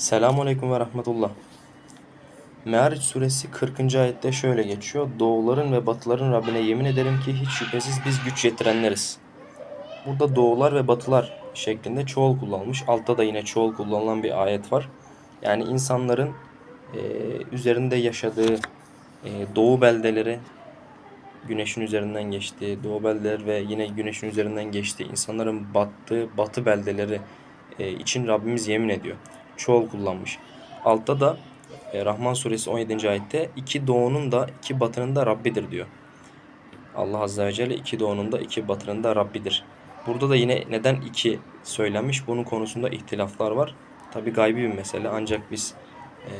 Selamun Aleyküm ve Rahmetullah. Me'ariç suresi 40. ayette şöyle geçiyor. Doğuların ve batıların Rabbine yemin ederim ki hiç şüphesiz biz güç yetirenleriz. Burada doğular ve batılar şeklinde çoğul kullanılmış. Altta da yine çoğul kullanılan bir ayet var. Yani insanların e, üzerinde yaşadığı e, doğu beldeleri güneşin üzerinden geçtiği, doğu beldeler ve yine güneşin üzerinden geçtiği insanların battığı batı beldeleri e, için Rabbimiz yemin ediyor. Çoğul kullanmış. Altta da e, Rahman suresi 17. ayette iki doğunun da iki batının da Rabbidir diyor. Allah azze ve celle iki doğunun da iki batının da Rabbidir. Burada da yine neden iki söylenmiş bunun konusunda ihtilaflar var. Tabi gaybi bir mesele ancak biz e,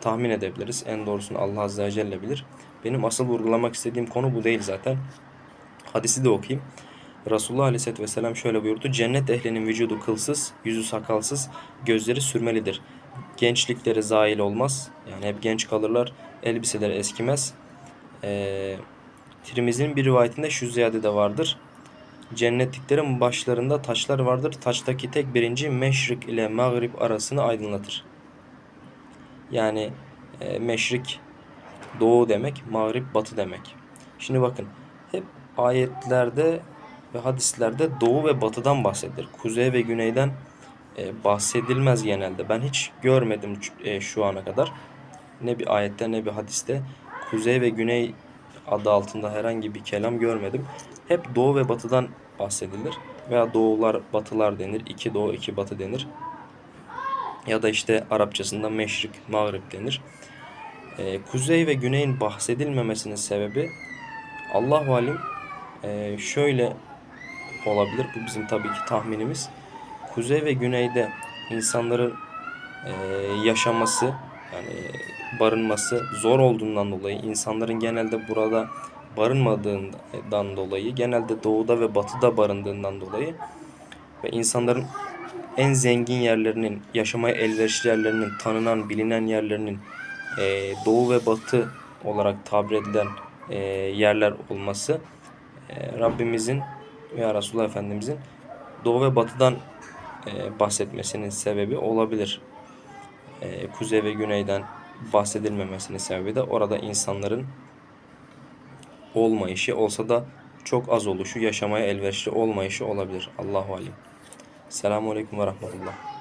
tahmin edebiliriz. En doğrusunu Allah azze ve celle bilir. Benim asıl vurgulamak istediğim konu bu değil zaten. Hadisi de okuyayım. Resulullah Aleyhisselatü Vesselam şöyle buyurdu. Cennet ehlinin vücudu kılsız, yüzü sakalsız, gözleri sürmelidir. Gençlikleri zail olmaz. Yani hep genç kalırlar. Elbiseleri eskimez. Ee, Tirmizi'nin bir rivayetinde şu ziyade de vardır. Cennetliklerin başlarında taşlar vardır. Taçtaki tek birinci meşrik ile mağrib arasını aydınlatır. Yani e, meşrik doğu demek, mağrib batı demek. Şimdi bakın hep ayetlerde ve hadislerde doğu ve batıdan bahsedilir. Kuzey ve güneyden e, bahsedilmez genelde. Ben hiç görmedim e, şu ana kadar. Ne bir ayette ne bir hadiste kuzey ve güney adı altında herhangi bir kelam görmedim. Hep doğu ve batıdan bahsedilir. Veya doğular, batılar denir. İki doğu, iki batı denir. Ya da işte Arapçasında meşrik, mağrib denir. E, kuzey ve güneyin bahsedilmemesinin sebebi Allah alim e, şöyle olabilir. Bu bizim tabii ki tahminimiz. Kuzey ve güneyde insanların e, yaşaması yani barınması zor olduğundan dolayı insanların genelde burada barınmadığından dolayı genelde doğuda ve batıda barındığından dolayı ve insanların en zengin yerlerinin yaşamaya elverişli yerlerinin tanınan bilinen yerlerinin e, doğu ve batı olarak tabir edilen e, yerler olması e, Rabbimizin veya Resulullah Efendimizin doğu ve batıdan e, bahsetmesinin sebebi olabilir. E, kuzey ve güneyden bahsedilmemesinin sebebi de orada insanların olmayışı olsa da çok az oluşu, yaşamaya elverişli olmayışı olabilir. Allahu alem. Selamun Aleyküm ve Rahmetullah.